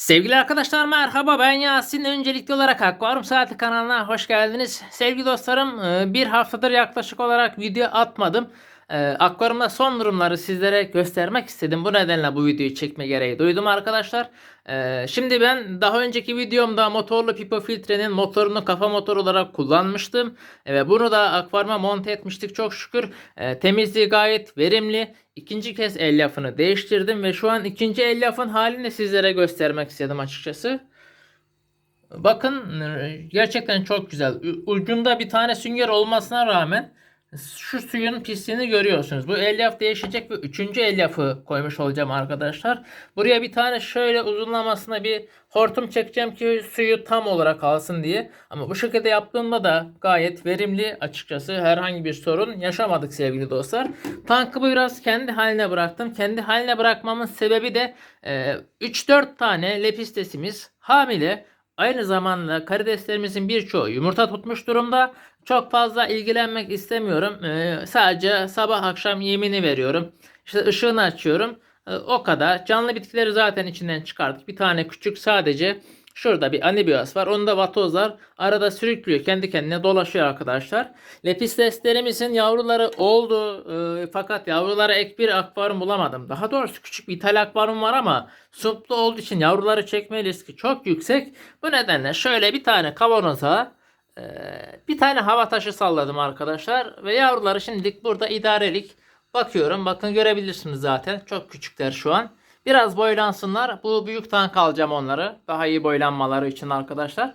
Sevgili arkadaşlar merhaba ben Yasin. Öncelikli olarak Akvaryum Saati kanalına hoş geldiniz. Sevgili dostlarım e, bir haftadır yaklaşık olarak video atmadım. E, Akvaryumda son durumları sizlere göstermek istedim. Bu nedenle bu videoyu çekme gereği duydum arkadaşlar. E, Şimdi ben daha önceki videomda motorlu pipo filtrenin motorunu kafa motor olarak kullanmıştım. E, Ve bunu da akvaryuma monte etmiştik çok şükür. E, Temizliği gayet verimli. İkinci kez elyafını değiştirdim ve şu an ikinci elyafın halini sizlere göstermek istedim açıkçası. Bakın e, gerçekten çok güzel. Ucunda bir tane sünger olmasına rağmen şu suyun pisliğini görüyorsunuz. Bu elyaf değişecek ve üçüncü elyafı koymuş olacağım arkadaşlar. Buraya bir tane şöyle uzunlamasına bir hortum çekeceğim ki suyu tam olarak alsın diye. Ama bu şekilde yaptığımda da gayet verimli açıkçası herhangi bir sorun yaşamadık sevgili dostlar. Tankı biraz kendi haline bıraktım. Kendi haline bırakmamın sebebi de e, 3-4 tane lepistesimiz hamile. Aynı zamanda karideslerimizin birçoğu yumurta tutmuş durumda. Çok fazla ilgilenmek istemiyorum. Ee, sadece sabah akşam yemini veriyorum. İşte ışığını açıyorum. Ee, o kadar. Canlı bitkileri zaten içinden çıkardık. Bir tane küçük sadece şurada bir anibios var. Onda vatozlar arada sürüklüyor. Kendi kendine dolaşıyor arkadaşlar. Lepisteslerimizin yavruları oldu. Ee, fakat yavrulara ek bir akvaryum bulamadım. Daha doğrusu küçük bir ithal akvaryum var ama suplu olduğu için yavruları çekme riski çok yüksek. Bu nedenle şöyle bir tane kavanoza ee, bir tane hava taşı salladım arkadaşlar ve yavruları şimdilik burada idarelik bakıyorum. Bakın görebilirsiniz zaten. Çok küçükler şu an. Biraz boylansınlar. Bu büyük tank alacağım onları. Daha iyi boylanmaları için arkadaşlar.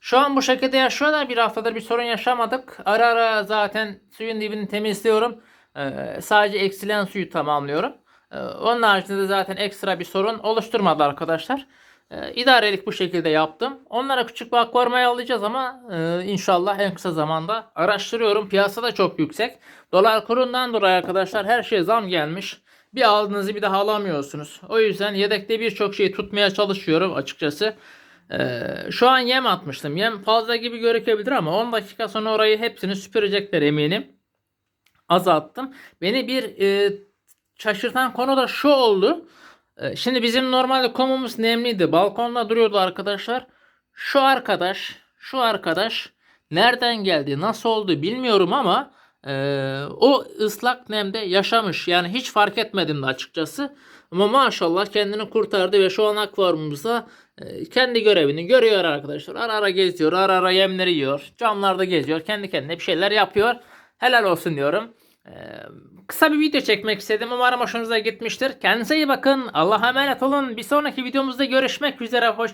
Şu an bu şekilde yaşıyorlar. Bir haftadır bir sorun yaşamadık. Ara ara zaten suyun dibini temizliyorum. Ee, sadece eksilen suyu tamamlıyorum. Ee, onun haricinde de zaten ekstra bir sorun oluşturmadı arkadaşlar. Ee, idarelik bu şekilde yaptım. Onlara küçük bir akvaryuma alacağız ama e, inşallah en kısa zamanda araştırıyorum. Piyasa da çok yüksek. Dolar kurundan dolayı arkadaşlar her şeye zam gelmiş. Bir aldığınızı bir daha alamıyorsunuz. O yüzden yedekte birçok şeyi tutmaya çalışıyorum açıkçası. Ee, şu an yem atmıştım. Yem fazla gibi gözükebilir ama 10 dakika sonra orayı hepsini süpürecekler eminim. Azalttım. Beni bir e, şaşırtan konu da şu oldu. E, Şimdi bizim normalde komumuz nemliydi. Balkonda duruyordu arkadaşlar. Şu arkadaş, şu arkadaş nereden geldi, nasıl oldu bilmiyorum ama e, o ıslak nemde yaşamış. Yani hiç fark etmedim de açıkçası. Ama maşallah kendini kurtardı ve şu an akvaryumumuzda e, kendi görevini görüyor arkadaşlar. Ara ara geziyor, ara ara yemleri yiyor. Camlarda geziyor, kendi kendine bir şeyler yapıyor. Helal olsun diyorum. Ee, kısa bir video çekmek istedim. Umarım hoşunuza gitmiştir. Kendinize iyi bakın. Allah'a emanet olun. Bir sonraki videomuzda görüşmek üzere. Hoşçakalın.